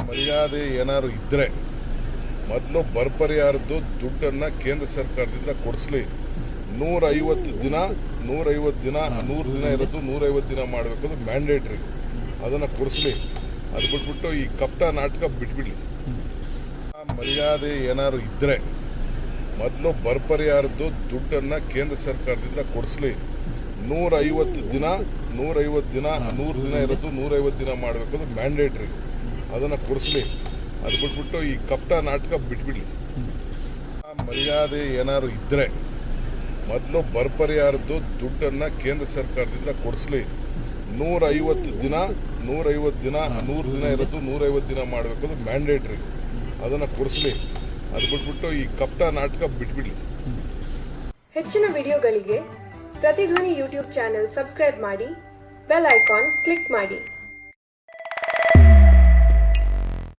ಮರ್ಯಾದೆ ಏನಾದ್ರು ಇದ್ರೆ ಮೊದಲು ಬರ್ಪರಿಯಾರದ್ದು ದುಡ್ಡನ್ನ ಕೇಂದ್ರ ಸರ್ಕಾರದಿಂದ ಕೊಡಿಸ್ಲಿ. ನೂರೈವತ್ತು ದಿನ ನೂರೈವತ್ತು ದಿನ, ನೂರು ದಿನ ಇರೋದು ನೂರೈವತ್ತು ದಿನ ಮಾಡಬೇಕು ಅದು ಮ್ಯಾಂಡೇಟ್ರಿ ಅದನ್ನು ಕೊಡಿಸ್ಲಿ. ಅದು ಬಿಟ್ಬಿಟ್ಟು ಈ ಕಪ್ಟ ನಾಟಕ ಬಿಟ್ಬಿಡ್ಲಿ. ಮರ್ಯಾದೆ ಏನಾದ್ರು ಇದ್ರೆ ಮೊದಲು ಬರ್ಪರಿಯಾರದ್ದು ದುಡ್ಡನ್ನ ಕೇಂದ್ರ ಸರ್ಕಾರದಿಂದ ಕೊಡಿಸ್ಲಿ. ನೂರೈವತ್ತು ದಿನ ನೂರೈವತ್ತು ದಿನ, ನೂರು ದಿನ ಇರೋದು ನೂರೈವತ್ತು ದಿನ ಮಾಡಬೇಕು ಅದು ಮ್ಯಾಂಡೇಟ್ರಿ ಅದನ್ನ ಕೊಡಿಸ್ಲಿ. ಅದು ಬಿಟ್ಬಿಟ್ಟು ಈ ಕಪ್ಟ ನಾಟಕ ಬಿಟ್ಬಿಡ್ಲಿ. ಮರ್ಯಾದೆ ಏನಾದ್ರು ಇದ್ರೆ ಮೊದಲು ಬರ್ಪರಿಯಾರದ್ದು ದುಡ್ಡನ್ನು ಕೇಂದ್ರ ಸರ್ಕಾರದಿಂದ ಕೊಡಿಸ್ಲಿ. ನೂರೈವತ್ತು ದಿನ ನೂರೈವತ್ತು ದಿನ, ನೂರು ದಿನ ಇರೋದು ನೂರೈವತ್ತು ದಿನ ಮಾಡಬೇಕು ಮ್ಯಾಂಡೇಟ್ರಿ ಅದನ್ನ ಕೊಡಿಸ್ಲಿ. ಅದು ಬಿಟ್ಬಿಟ್ಟು ಈ ಕಪ್ಟ ನಾಟಕ ಬಿಟ್ಬಿಡ್ಲಿ. ಹೆಚ್ಚಿನ ವಿಡಿಯೋಗಳಿಗೆ ಪ್ರತಿಧ್ವನಿ ಯೂಟ್ಯೂಬ್ ಚಾನೆಲ್ ಸಬ್ಸ್ಕ್ರೈಬ್ ಮಾಡಿ, ಬೆಲ್ ಐಕಾನ್ ಕ್ಲಿಕ್ ಮಾಡಿ.